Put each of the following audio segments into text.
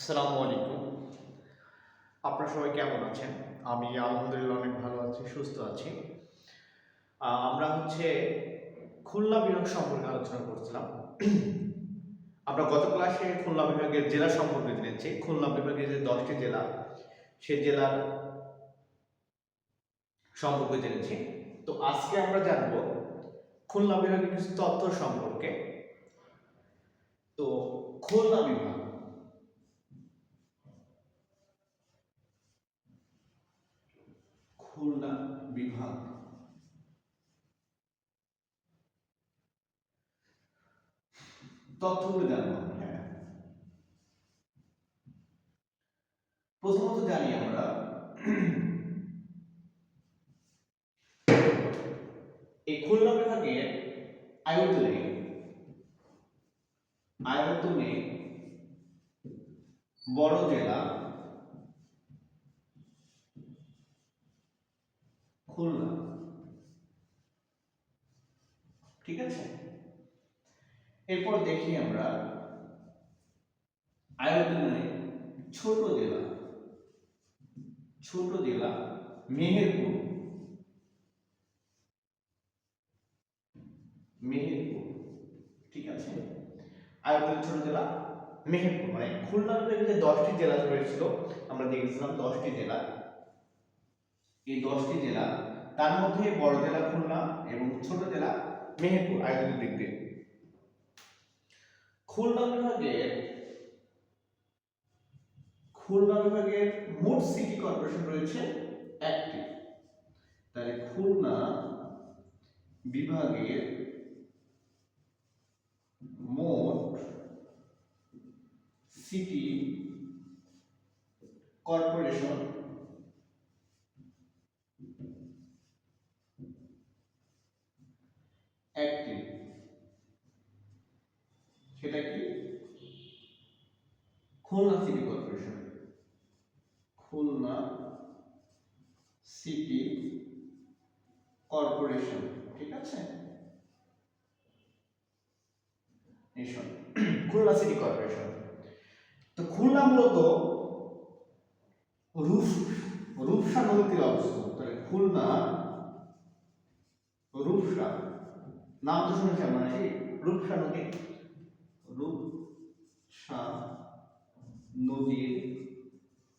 আসসালামু আলাইকুম। আপনারা সবাই কেমন আছেন? আমি আলহামদুলিল্লাহ অনেক ভালো আছি, সুস্থ আছি। আমরা হচ্ছে খুলনা বিভাগ সম্পর্কে আলোচনা করছিলাম। আমরা গত ক্লাসে খুলনা বিভাগের জেলা সম্পর্কে জেনেছি। খুলনা বিভাগের যে দশটি জেলা, সে জেলার সম্পর্কে জেনেছি। তো আজকে আমরা জানব খুলনা বিভাগের কিছু তথ্য সম্পর্কে। তো খুলনা বিভাগ খুলনা বিভাগ। তথ্যগুলো জানব হ্যাঁ। প্রথমত জানি আমরা, এই খুলনা বিভাগের আয়তনে আয়তনে বড় জেলা খুলনা। ঠিক আছে? এরপর দেখি আমরা আয়তনে ছোট জেলা ছোট জেলা মেহেরপুর। মেহেরপুর, ঠিক আছে? আয়তনে ছোট জেলা মেহেরপুর মানে খুলনা যে দশটি জেলা রয়েছিল, আমরা দেখেছিলাম দশটি জেলা। এই দশটি জেলা, তার মধ্যে বড় জেলা খুলনা এবং ছোট জেলা মেহেরপুর আয়তনের দিক দিয়ে খুলনা বিভাগের খুলনা বিভাগের মোট সিটি কর্পোরেশন রয়েছে একটি। তাহলে খুলনা বিভাগের মোট সিটি কর্পোরেশন একটি সেটা কি? Khulna city corporation. Khulna city corporation, ঠিক আছে? এই খুলনা সিটি কর্পোরেশন। তো খুলনা মূলত রূপ রূপসা নদীতে অবস্থিত তাহলে খুলনা রূপসা নাম তো শুনেছি আমরা, নাকি? রূপসা নদী রূপসা নদীর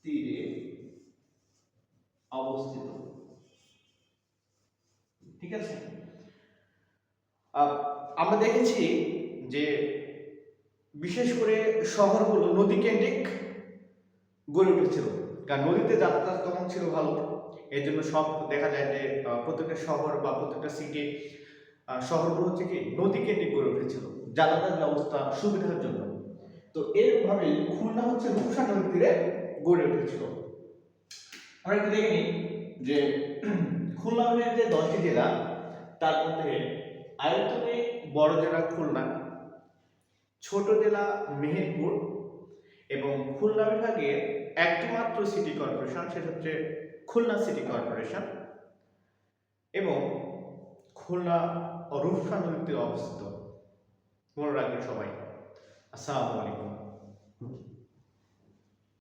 তীরে অবস্থিত। ঠিক আছে? আমরা দেখেছি যে বিশেষ করে শহরগুলো নদী কেন্দ্রিক গড়ে উঠেছিল। কারণ নদীতে যাতায়াত তখন ছিল ভালো। এই জন্য সব দেখা যায় যে প্রত্যেকটা শহর বা প্রত্যেকটা সিটি শহরগুলো থেকে নদী কেন্দ্রিক গড়ে উঠেছিল যাতায়াত ব্যবস্থা, সুবিধার জন্য। তো এরভাবে খুলনা হচ্ছে রূপসা নদীর তীরে গড়ে উঠেছিল। আমরা একটু দেখে নিই যে খুলনা বিভাগের যে দশটি জেলা, তার মধ্যে আয়তনে বড় জেলা খুলনা, ছোট জেলা মেহেরপুর এবং খুলনা বিভাগের একটি মাত্র সিটি কর্পোরেশন সেটা হচ্ছে খুলনা সিটি কর্পোরেশন এবং খুলনা রূপসা নদীতে অবস্থিত। মনে রাখবেন সবাই। আসসালামু আলাইকুম।